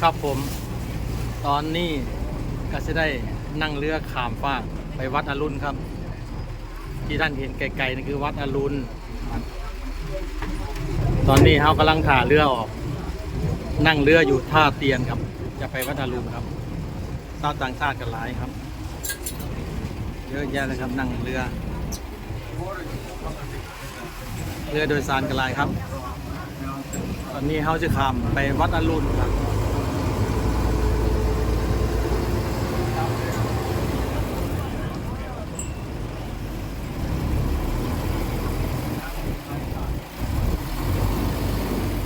ครับผม ตอนนี้ก็จะได้นั่งเรือขามฟากไปวัดอรุณครับ ที่ท่านเห็นไกลๆนั่นคือวัดอรุณตอนนี้เขากำลังถ่าเรือออก นั่งเรืออยู่ท่าเตียนครับ จะไปวัดอรุณครับชาวต่างชาติกันหลายครับ เยอะแยะเลยครับนั่งเรือ เรือโดยสารกันหลายครับ ตอนนี้เขาจะข้ามไปวัดอรุณครับ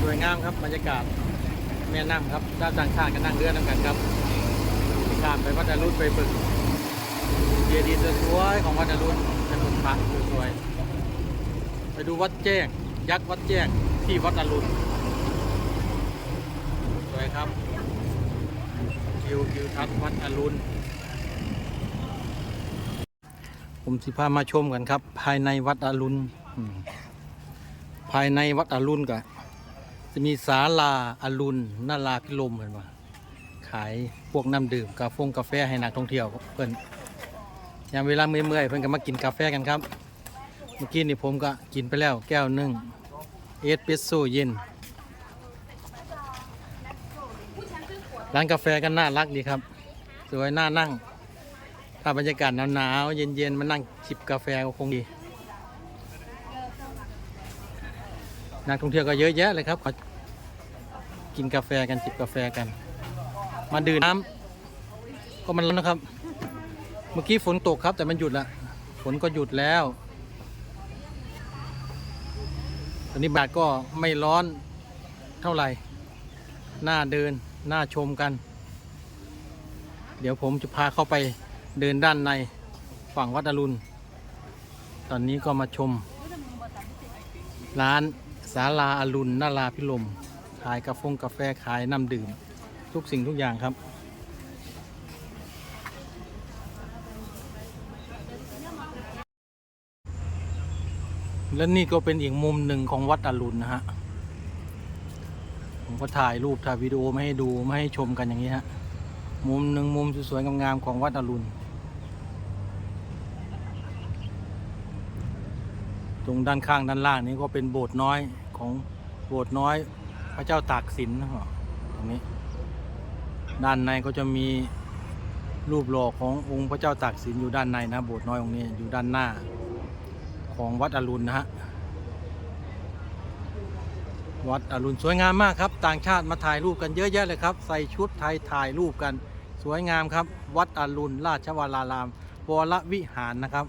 สวยงามครับบรรยากาศแม่น้ำครับด้านต่างชาติก็นั่งเรือน้ำกันครับข้ามไปวัดอรุณไปฝึกเจดีย์สวยของวัดอรุณถนนพระสวยๆไปดูวัดแจ้ง ยักษ์วัดแจ้ง ที่วัดอรุณสวยครับวิววิวทัศน์วัดอรุณผมสิพามาชมกันครับ ภายในวัดอรุณภายในวัดอรุณก็จะมีศาลาอรุณนาลาพิลมเห็นปะขายพวกน้ำดื่มกาแฟกาแฟให้นักท่องเที่ยวเพิ่อนยามเวลาเมื่อยๆเพิ่อนก็มากินกาแฟกันครับ เมื่อกี้นี่ผมก็กินไปแล้วแก้วหนึ่ง เอสเปรสโซ่เย็น ร้านกาแฟก็น่ารักดีครับ สวยน่านั่ง ถ้าบรรยากาศหนาวๆเย็นๆมานั่งจิบกาแฟก็คงดี นักท่องเที่ยวก็เยอะแยะเลยครับ กินกาแฟกันจิบกาแฟกัน มาดื่มน้ำก็มันร้อนนะครับ เมื่อกี้ฝนตกครับแต่มันหยุดละ ฝนก็หยุดแล้ว ต อนนี้บาทก็ไม่ร้อนเท่าไหร่น่าเดินน่าชมกัน เดี๋ยวผมจะพาเข้าไปเดินด้านในฝั่งวัดอรุณ ตอนนี้ก็มาชม ร้านศาลาอรุณนาลาพิลมขายกาแฟกาแฟขายน้ำดื่ม ทุกสิ่งทุกอย่างครับ และนี่ก็เป็นอีกมุมหนึ่งของวัดอรุณนะฮะ ผมก็ถ่ายรูปถ่ายวิดีโอมาให้ดูมาให้ชมกันอย่างนี้ฮะ มุมหนึ่งมุมสวยๆงามๆของวัดอรุณ ตรงด้านข้างด้านล่างนี้ก็เป็นโบสถ์น้อยของโบสถ์น้อยพระเจ้าตากสินนะครับตรงนี้ ด้านในก็จะมีรูปหล่อขององค์พระเจ้าตากสินอยู่ด้านในนะโบสถ์น้อยองค์นี้อยู่ด้านหน้า ของวัดอรุณนะฮะ วัดอรุณสวยงามมากครับ ต่างชาติมาถ่ายรูปกันเยอะแยะเลยครับ ใส่ชุดไทยถ่ายรูปกัน สวยงามครับ วัดอรุณราชวราราม วรวิหารนะครับ